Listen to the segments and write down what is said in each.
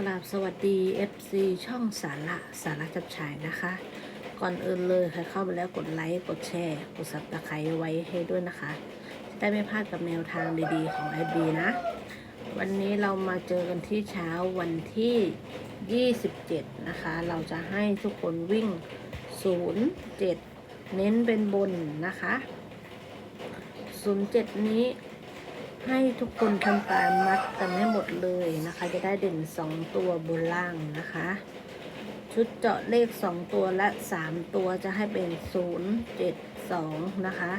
กราบสวัสดี FC ช่องสาระสาระจับฉายนะคะ ก่อนอื่นเลยใครเข้ามาแล้วกดไลค์ กดแชร์ กดซับสไครต์ไว้ให้ด้วยนะคะจะได้ไม่พลาดกับแนวทางดีๆ ของ FB นะ วันนี้เรามาเจอกันที่เช้าวันที่ 27 นะคะ เราจะให้ทุกคนวิ่ง 07 เน้นเป็นบนนะคะ 07 นี้ให้ทุกคนทำการมัดกันให้หมด จะได้เด่น 2 ตัวบนล่างนะคะ ชุดเจาะเลข 2 ตัวและ 3 ตัวจะให้เป็น 0 7 2 นะคะ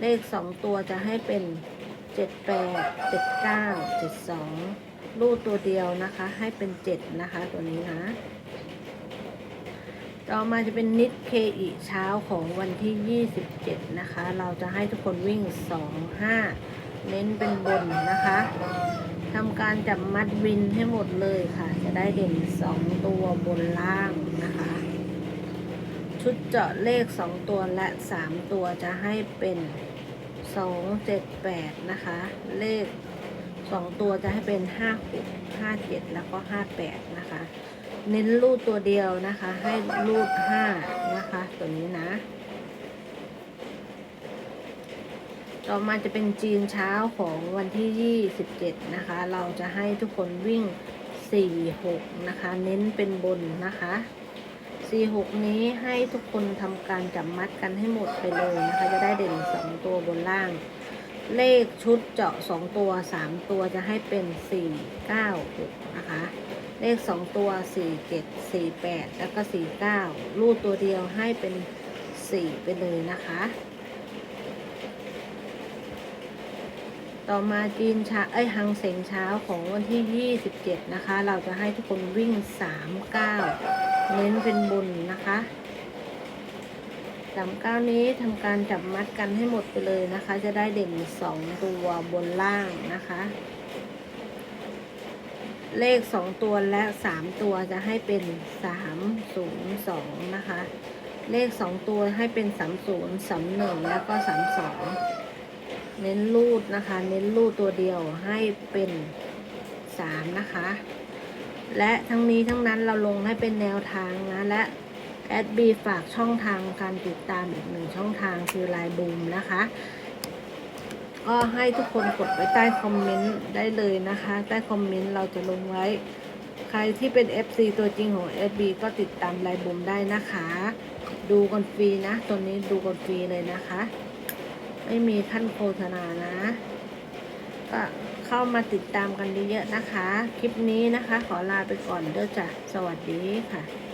เลข 2 ตัวจะให้เป็น 7 8 7 9 7 2 รูดตัวเดียวนะคะ ให้เป็น 7 นะคะ ตัวนี้นะต่อมาจะเป็นนิดเคอีเช้าของวันที่ 27 นะคะ เราจะให้ทุกคนวิ่ง 2 5 เน้นเป็นบนนะคะ การจับมัดวินให้หมดเลยค่ะ จะได้เด่น2ตัวบนล่างนะคะ ชุดเจาะเลข2ตัวและ3ตัวจะให้เป็น2 7 8นะคะ เลข2ตัวจะให้เป็น5 6 5 7แล้วก็58นะคะ เน้นรูดตัวเดียวนะคะ ให้รูด5นะคะ ตัวนี้นะ ต่อมาจะเป็นจีนเช้าของวันที่ 27 นะคะ เราจะให้ทุกคนวิ่ง 4-6 นะคะ เน้นเป็นบนนะคะ 4-6 นี้ให้ทุกคนทำการจับมัดกันให้หมดไปเลยนะคะ จะได้เด่น 2 ตัวบนล่าง เลขชุดเจาะ 2 ตัว 3 ตัวจะให้เป็น 4 9 6 นะคะ เลข 2 ตัว 4 7 4 8 แล้วก็ 4 9 รูดตัวเดียวให้เป็น 4 ไปเลยนะคะ ต่อมาจีนเช้าเอ้ยฮังเสงเช้าของวันที่ 27 นะคะ เราจะให้ทุกคนวิ่ง 3 9 เน้นเป็นบนนะคะสามเก้านี้ทำการจับมัดกันให้หมดไปเลยนะคะ จะได้เด่น2ตัวบนล่างนะคะ เลข2ตัวและ3ตัวจะให้เป็น3 0 2นะคะ เลข2ตัวให้เป็น30 31แล้วก็32 เน้นรูดนะคะ เน้นรูดตัวเดียวให้เป็นสามนะคะ และทั้งนี้ทั้งนั้นเราลงให้เป็นแนวทางนะ และแอดบีฝากช่องทางการติดตามอีกหนึ่งช่องทางคือไลน์บูมนะคะ ก็ให้ทุกคนกดไว้ใต้คอมเมนต์ได้เลยนะคะ ใต้คอมเมนต์เราจะลงไว้ ใครที่เป็น FC ตัวจริงของ FB ก็ติดตามไลน์บูมได้นะคะ ดูกันฟรีนะ ตัวนี้ดูกันฟรีเลยนะคะ ไม่มีท่านโฆษณานะ ก็เข้ามาติดตามกันเยอะๆนะคะ คลิปนี้นะคะ ขอลาไปก่อนเด้อจ้ะ สวัสดีค่ะ